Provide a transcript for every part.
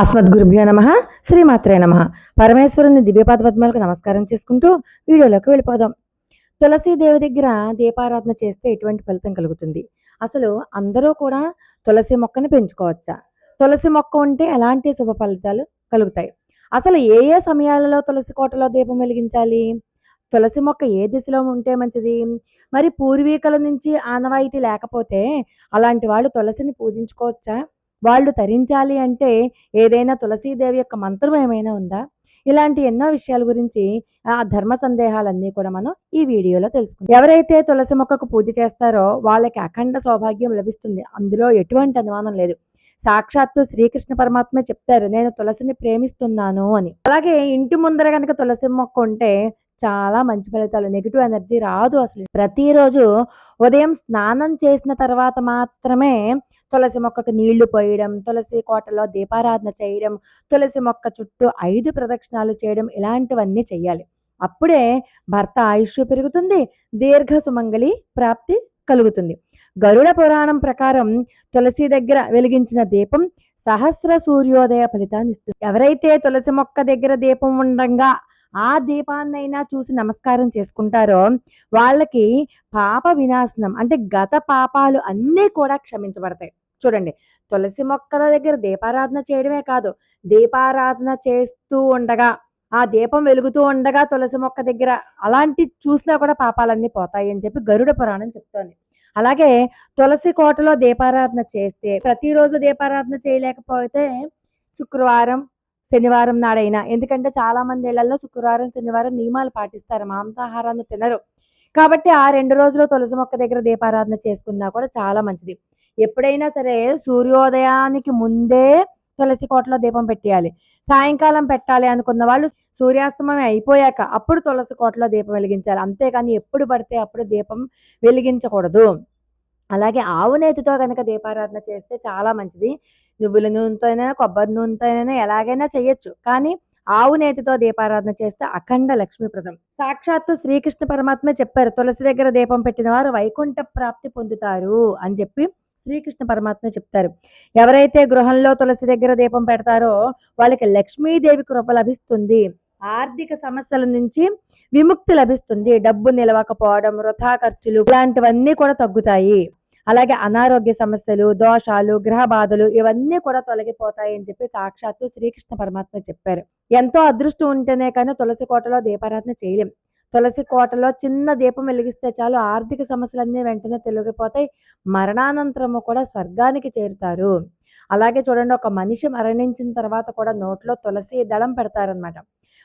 ఆస్మద్గురుభ్యో నమ శ్రీమాత్రే నమ. పరమేశ్వరుని దివ్యపాద పద్మాలకు నమస్కారం చేసుకుంటూ వీడియోలోకి వెళ్ళిపోదాం. తులసి దేవి దగ్గర దీపారాధన చేస్తే ఎటువంటి ఫలితం కలుగుతుంది? అసలు అందరూ కూడా తులసి మొక్కని పెంచుకోవచ్చా? తులసి మొక్క ఉంటే ఎలాంటి శుభ ఫలితాలు కలుగుతాయి? అసలు ఏ ఏ సమయాలలో తులసి కోటలో దీపం వెలిగించాలి? తులసి మొక్క ఏ దిశలో ఉంటే మంచిది? మరి పూర్వీకుల నుంచి ఆనవాయితీ లేకపోతే అలాంటి వాళ్ళు తులసిని పూజించుకోవచ్చా? వాళ్ళు తరించాలి అంటే ఏదైనా తులసీదేవి యొక్క మంత్రం ఏమైనా ఉందా? ఇలాంటి ఎన్నో విషయాల గురించి ఆ ధర్మ సందేహాలన్నీ కూడా మనం ఈ వీడియోలో తెలుసుకుందాం. ఎవరైతే తులసి మొక్కకు పూజ చేస్తారో వాళ్ళకి అఖండ సౌభాగ్యం లభిస్తుంది. అందులో ఎటువంటి అనుమానం లేదు. సాక్షాత్తు శ్రీకృష్ణ పరమాత్మే చెప్తారు నేను తులసిని ప్రేమిస్తున్నాను అని. అలాగే ఇంటి ముందర కనుక తులసి మొక్క ఉంటే చాలా మంచి ఫలితాలు. నెగిటివ్ ఎనర్జీ రాదు అసలు. ప్రతిరోజు ఉదయం స్నానం చేసిన తర్వాత మాత్రమే తులసి మొక్కకు నీళ్ళు పోయడం తులసి కోటలో దీపారాధన చేయడం తులసి మొక్క చుట్టూ ఐదు ప్రదక్షిణాలు చేయడం ఇలాంటివన్నీ చేయాలి అప్పుడే భర్త ఆయుష్ పెరుగుతుంది దీర్ఘ సుమంగళి ప్రాప్తి కలుగుతుంది. గరుడ పురాణం ప్రకారం తులసి దగ్గర వెలిగించిన దీపం సహస్ర సూర్యోదయ ఫలితాన్ని ఇస్తుంది. ఎవరైతే తులసి మొక్క దగ్గర దీపం ఉండగా ఆ దీపాన్నైనా చూసి నమస్కారం చేసుకుంటారో వాళ్ళకి పాప వినాశనం అంటే గత పాపాలు అన్నీ కూడా క్షమించబడతాయి. చూడండి తులసి మొక్కల దగ్గర దీపారాధన చేయడమే కాదు దీపారాధన చేస్తూ ఉండగా ఆ దీపం వెలుగుతూ ఉండగా తులసి మొక్క దగ్గర అలాంటి చూసినా కూడా పాపాలన్నీ పోతాయి అని చెప్పి గరుడ పురాణం చెప్తోంది. అలాగే తులసి కోటలో దీపారాధన చేస్తే ప్రతిరోజు దీపారాధన చేయలేకపోతే శుక్రవారం శనివారం నాడైనా. ఎందుకంటే చాలా మంది ఇళ్ళలో శుక్రవారం శనివారం నియమాలు పాటిస్తారు. మాంసాహారాన్ని తినరు. కాబట్టి ఆ రెండు రోజులు తులసి మొక్క దగ్గర దీపారాధన చేసుకున్నా కూడా చాలా మంచిది. ఎప్పుడైనా సరే సూర్యోదయానికి ముందే తులసి కోటలో దీపం పెట్టేయాలి. సాయంకాలం పెట్టాలి అనుకున్న వాళ్ళు సూర్యాస్తమయం అయిపోయాక అప్పుడు తులసి కోటలో దీపం వెలిగించాలి. అంతేకాని ఎప్పుడు పడితే అప్పుడు దీపం వెలిగించకూడదు. అలాగే ఆవు నేతితో కనుక దీపారాధన చేస్తే చాలా మంచిది. నువ్వుల నూనెతోనైనా కొబ్బరి నూనెతోనైనా ఎలాగైనా చేయొచ్చు. కానీ ఆవు నేతితో దీపారాధన చేస్తే అఖండ లక్ష్మీప్రదం సాక్షాత్తు శ్రీకృష్ణ పరమాత్మ చెప్పారు తులసి దగ్గర దీపం పెట్టిన వారు వైకుంఠ ప్రాప్తి పొందుతారు అని చెప్పి శ్రీకృష్ణ పరమాత్మ చెప్తారు. ఎవరైతే గృహంలో తులసి దగ్గర దీపం పెడతారో వాళ్ళకి లక్ష్మీదేవి కృప లభిస్తుంది. ఆర్థిక సమస్యల నుంచి విముక్తి లభిస్తుంది. డబ్బు నిలవకపోవడం వృథా ఖర్చులు ఇలాంటివన్నీ కూడా తగ్గుతాయి. అలాగే అనారోగ్య సమస్యలు దోషాలు గ్రహ బాధలు ఇవన్నీ కూడా తొలగిపోతాయి అని చెప్పి సాక్షాత్తు శ్రీకృష్ణ పరమాత్మ చెప్పారు. ఎంతో అదృష్టం ఉంటేనే కానీ తులసి కోటలో దీపారాధన చేయలేం. తులసి కోటలో చిన్న దీపం వెలిగిస్తే చాలు ఆర్థిక సమస్యలన్నీ వెంటనే తొలగిపోతాయి. మరణానంతరము కూడా స్వర్గానికి చేరుతారు. అలాగే చూడండి ఒక మనిషి మరణించిన తర్వాత కూడా నోట్లో తులసి దళం పెడతారనమాట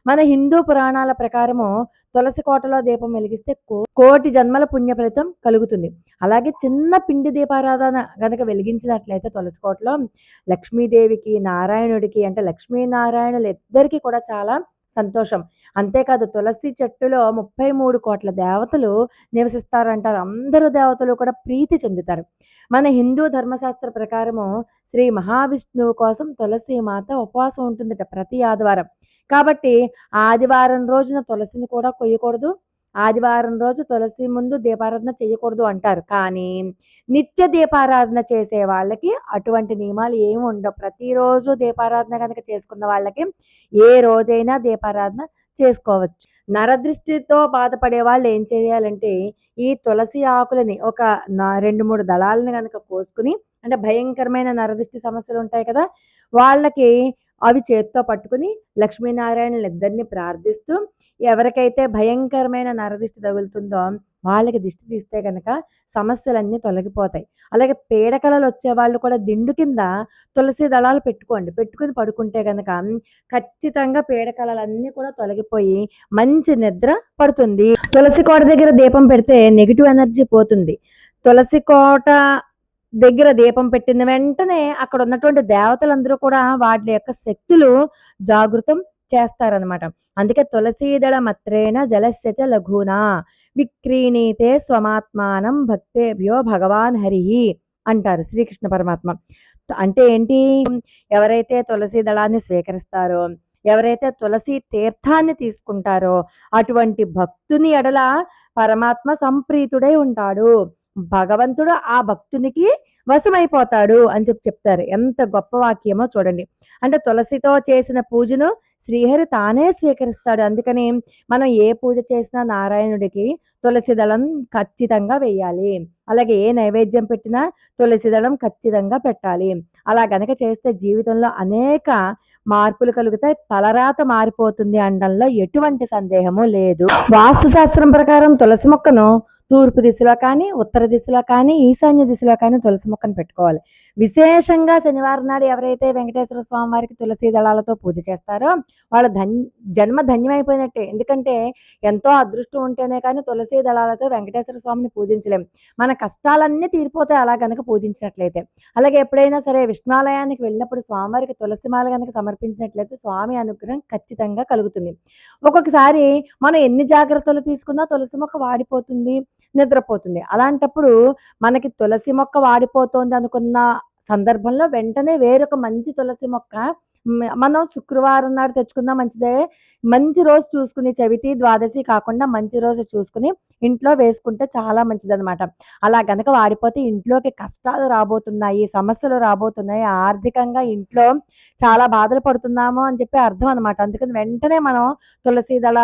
మన హిందూ పురాణాల ప్రకారము తులసి కోటలో దీపం వెలిగిస్తే కో- కోటి జన్మల పుణ్య ఫలితం కలుగుతుంది. అలాగే చిన్న పిండి దీపారాధన కనుక వెలిగించినట్లయితే తులసి కోటలో లక్ష్మీదేవికి నారాయణుడికి అంటే లక్ష్మీనారాయణులు ఇద్దరికి కూడా చాలా సంతోషం. అంతేకాదు తులసి చెట్టులో ముప్పై మూడు కోట్ల దేవతలు నివసిస్తారంటారు. అందరు దేవతలు కూడా ప్రీతి చెందుతారు. మన హిందూ ధర్మశాస్త్ర ప్రకారము శ్రీ మహావిష్ణువు కోసం తులసి మాత ఉపవాసం ఉంటుందట ప్రతి ఆదివారం. కాబట్టి ఆదివారం రోజున తులసిని కూడా కొయ్యకూడదు. ఆదివారం రోజు తులసి ముందు దీపారాధన చేయకూడదు అంటారు. కానీ నిత్య దీపారాధన చేసే వాళ్ళకి అటువంటి నియమాలు ఏమి ఉండవు. ప్రతిరోజు దీపారాధన కనుక చేసుకున్న వాళ్ళకి ఏ రోజైనా దీపారాధన చేసుకోవచ్చు. నరదృష్టితో బాధపడే వాళ్ళు ఏం చేయాలంటే ఈ తులసి ఆకులని ఒక రెండు మూడు దళాలను కనుక కోసుకుని అంటే భయంకరమైన నరదృష్టి సమస్యలు ఉంటాయి కదా వాళ్ళకి అవి చేత్తో పట్టుకుని లక్ష్మీనారాయణ ఇద్దరిని ప్రార్థిస్తూ ఎవరికైతే భయంకరమైన నరదిష్టి తగులుతుందో వాళ్ళకి దిష్టి తీస్తే కనుక సమస్యలన్నీ తొలగిపోతాయి. అలాగే పీడకలలు వచ్చే వాళ్ళు కూడా దిండు కింద తులసి దళాలు పెట్టుకోండి. పెట్టుకుని పడుకుంటే కనుక ఖచ్చితంగా పీడకలలన్నీ కూడా తొలగిపోయి మంచి నిద్ర పడుతుంది. తులసి కోట దగ్గర దీపం పెడితే నెగిటివ్ ఎనర్జీ పోతుంది. తులసి కోట దగ్గర దీపం పెట్టిన వెంటనే అక్కడ ఉన్నటువంటి దేవతలందరూ కూడా వాటి యొక్క శక్తులు జాగృతం చేస్తారనమాట అందుకే తులసీదళ మత్రేణ జలస్య చ లఘునా విక్రీణీతే స్వమాత్మానం భక్తేభ్యో భగవాన్ హరి అంటారు శ్రీకృష్ణ పరమాత్మ. అంటే ఏంటి? ఎవరైతే తులసీదళాన్ని స్వీకరిస్తారో ఎవరైతే తులసి తీర్థాన్ని తీసుకుంటారో అటువంటి భక్తుని ఎడల పరమాత్మ సంప్రీతుడై ఉంటాడు. భగవంతుడు ఆ భక్తునికి వశమైపోతాడు అని చెప్పి చెప్తారు. ఎంత గొప్ప వాక్యమో చూడండి. అంటే తులసితో చేసిన పూజను శ్రీహరి తానే స్వీకరిస్తాడు. అందుకని మనం ఏ పూజ చేసినా నారాయణుడికి తులసి దళం ఖచ్చితంగా వేయాలి. అలాగే ఏ నైవేద్యం పెట్టినా తులసి దళం ఖచ్చితంగా పెట్టాలి. అలా గనక చేస్తే జీవితంలో అనేక మార్పులు కలుగుతాయి. తలరాత మారిపోతుంది అనడంలో ఎటువంటి సందేహము లేదు. వాస్తు శాస్త్రం ప్రకారం తులసి మొక్కను తూర్పు దిశలో కానీ ఉత్తర దిశలో కానీ ఈశాన్య దిశలో కానీ తులసి మొక్కను పెట్టుకోవాలి. విశేషంగా శనివారం నాడు ఎవరైతే వెంకటేశ్వర స్వామి వారికి తులసి దళాలతో పూజ చేస్తారో వాళ్ళ ధన్ జన్మ ధన్యమైపోయినట్టే. ఎందుకంటే ఎంతో అదృష్టం ఉంటేనే కానీ తులసి దళాలతో వెంకటేశ్వర స్వామిని పూజించలేం. మన కష్టాలన్నీ తీరిపోతాయి అలా కనుక పూజించినట్లయితే. అలాగే ఎప్పుడైనా సరే విష్ణాలయానికి వెళ్ళినప్పుడు స్వామివారికి తులసి మాల కనుక సమర్పించినట్లయితే స్వామి అనుగ్రహం ఖచ్చితంగా కలుగుతుంది. ఒక్కొక్కసారి మనం ఎన్ని జాగ్రత్తలు తీసుకున్నా తులసి మొక్క వాడిపోతుంది. నిద్రపోతుంది. అలాంటప్పుడు మనకి తులసి మొక్క వాడిపోతోంది అనుకున్న సందర్భంలో వెంటనే వేరొక మంచి తులసి మొక్క మనం శుక్రవారం నాడు తెచ్చుకున్నా మంచిదే. మంచి రోజు చూసుకుని చవితి ద్వాదశి కాకుండా మంచి రోజు చూసుకుని ఇంట్లో వేసుకుంటే చాలా మంచిదన్నమాట. అలా గనక వాడిపోతే ఇంట్లోకి కష్టాలు రాబోతున్నాయి సమస్యలు రాబోతున్నాయి ఆర్థికంగా ఇంట్లో చాలా బాధలు పడుతున్నాము అని చెప్పి అర్థం అనమాట అందుకని వెంటనే మనం తులసి దళ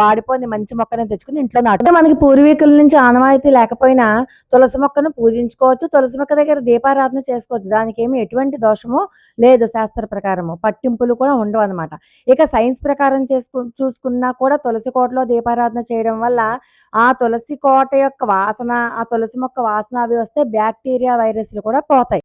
వాడిపోయిన మంచి మొక్కని తెచ్చుకుని ఇంట్లో నాటు మనకి పూర్వీకుల నుంచి ఆనవాయితీ లేకపోయినా తులసి మొక్కను పూజించుకోవచ్చు తులసి మొక్క దగ్గర దీపారాధన చేసుకోవచ్చు. దానికి ఏమి ఎటువంటి దోషము లేదు శాస్త్ర ప్రకారము. పట్టింపులు కూడా ఉండవు అనమాట ఇక సైన్స్ ప్రకారం చేసుకు చూసుకున్నా కూడా తులసి కోటలో దీపారాధన చేయడం వల్ల ఆ తులసి కోట యొక్క వాసన ఆ తులసి మొక్క వాసన అవి వస్తే బ్యాక్టీరియా వైరస్లు కూడా పోతాయి.